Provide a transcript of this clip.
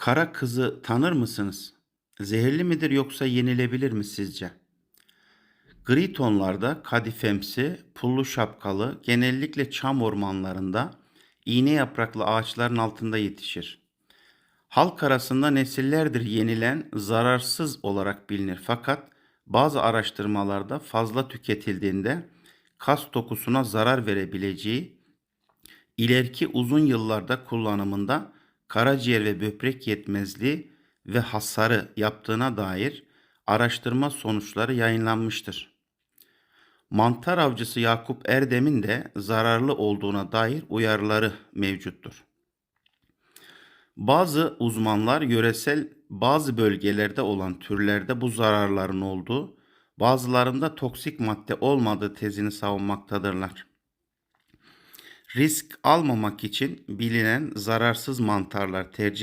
Kara kızı tanır mısınız? Zehirli midir yoksa yenilebilir mi sizce? Gri tonlarda kadifemsi, pullu şapkalı, genellikle çam ormanlarında iğne yapraklı ağaçların altında yetişir. Halk arasında nesillerdir yenilen zararsız olarak bilinir fakat bazı araştırmalarda fazla tüketildiğinde kas dokusuna zarar verebileceği ileriki uzun yıllarda kullanımında karaciğer ve böbrek yetmezliği ve hasarı yaptığına dair araştırma sonuçları yayınlanmıştır. Mantar avcısı Yakup Erdem'in de zararlı olduğuna dair uyarıları mevcuttur. Bazı uzmanlar yöresel bazı bölgelerde olan türlerde bu zararların olduğu, bazılarında toksik madde olmadığı tezini savunmaktadırlar. Risk almamak için bilinen zararsız mantarlar tercih